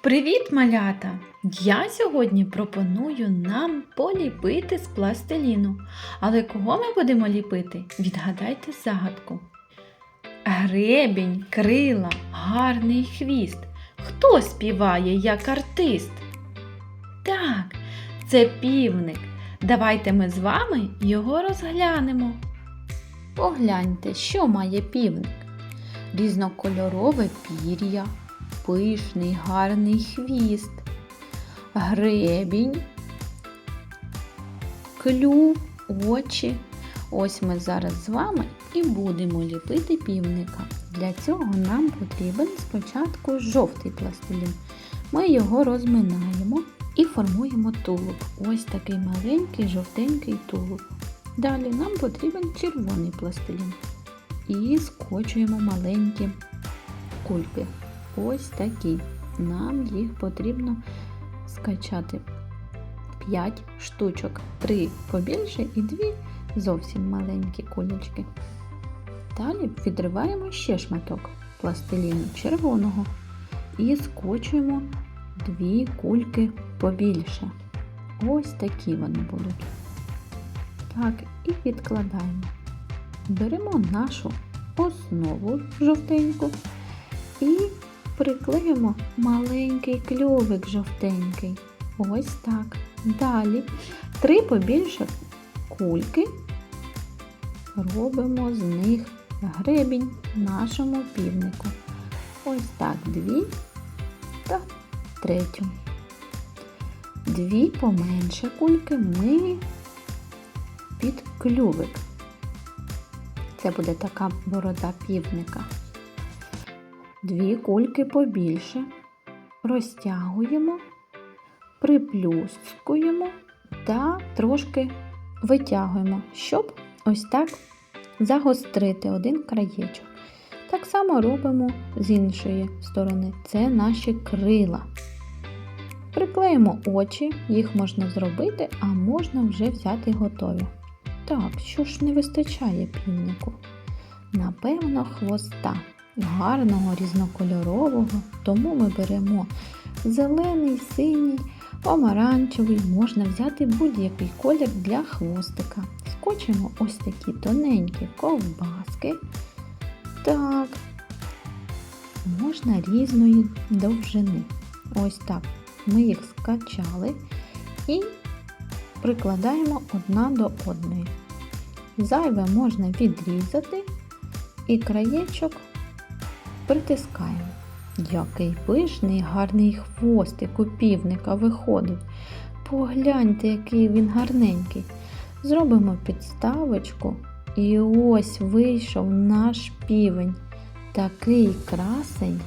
Привіт, малята! Я сьогодні пропоную нам поліпити з пластиліну. Але кого ми будемо ліпити? Відгадайте загадку. Гребінь, крила, гарний хвіст. Хто співає як артист? Так, це півник. Давайте ми з вами його розглянемо. Погляньте, що має півник. Різнокольорове пір'я, пишний гарний хвіст, гребінь, клюв, очі. Ось ми зараз з вами і будемо ліпити півника. Для цього нам потрібен спочатку жовтий пластилін. Ми його розминаємо і формуємо тулуб. Ось такий маленький жовтенький тулуб. Далі нам потрібен червоний пластилін. І скочуємо маленькі кульки. Ось такі. Нам їх потрібно скачати 5 штучок, 3 побільше і 2 зовсім маленькі кулечки. Далі відриваємо ще шматок пластиліну червоного і скочуємо дві кульки побільше. Ось такі вони будуть. Так, і відкладаємо. Беремо нашу основу жовтеньку і приклеїмо маленький кльовик жовтенький. Ось так. Далі три побільше кульки робимо з них гребінь нашому півнику. Ось так, дві та третю. Дві поменше кульки ми під клювик. Це буде така борода півника. Дві кульки побільше. Розтягуємо, приплюскуємо та трошки витягуємо, щоб ось так загострити один краєчок. Так само робимо з іншої сторони. Це наші крила. Приклеїмо очі, їх можна зробити, а можна вже взяти готові. Так, що ж не вистачає півнику? Напевно, хвоста гарного різнокольорового, тому ми беремо зелений, синій, помаранчевий, можна взяти будь-який колір для хвостика. Скочимо ось такі тоненькі ковбаски. Так, можна різної довжини. Ось так. Ми їх скачали і прикладаємо одна до одної. Зайве можна відрізати і краєчок притискаємо. Який пишний гарний хвостик у півника виходить. Погляньте, який він гарненький. Зробимо підставочку, і ось вийшов наш півень. Такий красень.